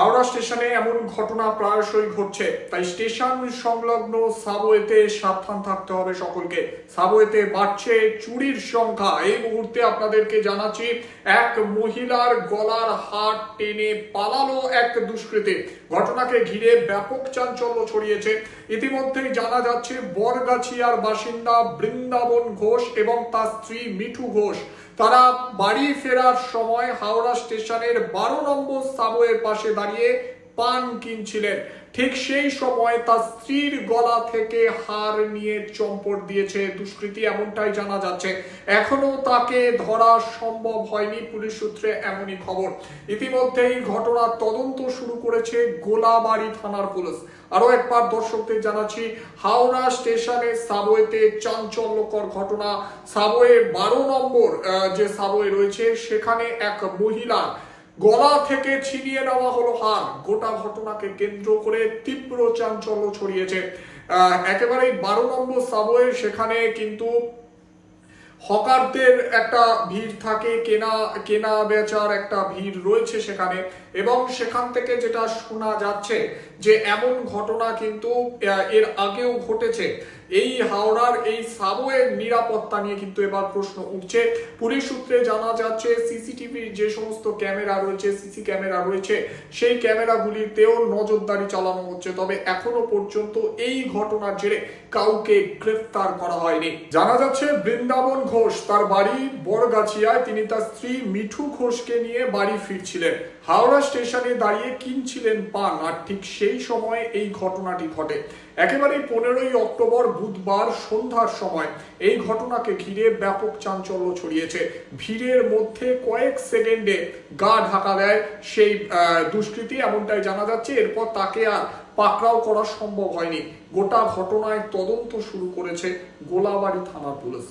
হাওড়া স্টেশনে এমন ঘটনা প্রায়শই ঘটছে। তাই স্টেশন সংলগ্ন সাবওয়েতে সাবধান থাকতে হবে সকলকে। সাবওয়েতে বাড়ছে চুরির সংখ্যা। এই মুহূর্তে আপনাদেরকে জানাচ্ছি, এক মহিলার গলার হার টেনে পালালো এক দুষ্কৃতী। ঘটনাকে ঘিরে ব্যাপক চাঞ্চল্য ছড়িয়েছে। ইতিমধ্যেই জানা যাচ্ছে, বরগাছিয়ার বাসিন্দা বৃন্দাবন ঘোষ এবং তার স্ত্রী মিঠু ঘোষ। তারা বাড়ি ফেরার সময় হাওড়া স্টেশনের বারো নম্বর সাবওয়ের পাশে দাঁড়িয়ে পান কিনছিলেন। ঠিক সেই সময় তার স্ত্রীর গলা থেকে হার নিয়ে চম্পট দিয়েছে দুষ্কৃতী, এমনটাই জানা যাচ্ছে। এখনও তাকে ধরা সম্ভব হয়নি পুলিশ সূত্রে এমনই খবর। ইতিমধ্যেই ঘটনার তদন্ত শুরু করেছে গোলাবাড়ি থানার পুলিশ। আরও একবার দর্শকদের জানাচ্ছি, হাওড়া স্টেশনে সাবওয়েতে চাঞ্চল্যকর ঘটনা। সাবওয়ে বারো নম্বর যে সাবওয়ে রয়েছে, সেখানে এক মহিলা গলা থেকে ছিনিয়ে নেওয়া হলো হার। গোটা ঘটনাকে কেন্দ্র করে তীব্র চাঞ্চল্য ছড়িয়েছে। একেবারেই বারো নম্বর সাবওয়ে, সেখানে কিন্তু হকারদের একটা ভিড় থাকে, কেনা কেনা বেচার একটা ভিড় রয়েছে সেখানে। এবং সেখান থেকে যেটা শোনা যাচ্ছে যে, এমন ঘটনা কিন্তু এর আগেও ঘটেছে। এই হাওড়ার এই সাবওয়ের নিরাপত্তা নিয়ে কিন্তু এবার প্রশ্ন উঠছে। পুলিশ সূত্রে জানা যাচ্ছে সিসিটিভির যে সমস্ত ক্যামেরা রয়েছে, সিসি ক্যামেরা রয়েছে, সেই ক্যামেরাগুলিতেও নজরদারি চালানো হচ্ছে। তবে এখনও পর্যন্ত এই ঘটনার জেরে কাউকে গ্রেফতার করা হয়নি। জানা যাচ্ছে, বৃন্দাবন ঘোষ তার বাড়ি বড়গাছিয়ায় তিনি তার স্ত্রী মিঠু ঘোষকে নিয়ে বাড়ি ফিরছিলেন। হাওড়া স্টেশনে দাঁড়িয়ে কিনছিলেন পান, আর ঠিক সেই সময় এই ঘটনাটি ঘটে। একেবারেই পনেরোই অক্টোবর বুধবার সন্ধ্যার সময় এই ঘটনাকে ঘিরে ব্যাপক চাঞ্চল্য ছড়িয়েছে। ভিড়ের মধ্যে কয়েক সেকেন্ডে গা ঢাকা দেয় সেই দুষ্কৃতি, এমনটাই জানা যাচ্ছে। এরপর তাকে আর পাকড়াও করা সম্ভব হয়নি। গোটা ঘটনায় তদন্ত শুরু করেছে গোলাবাড়ি থানার পুলিশ।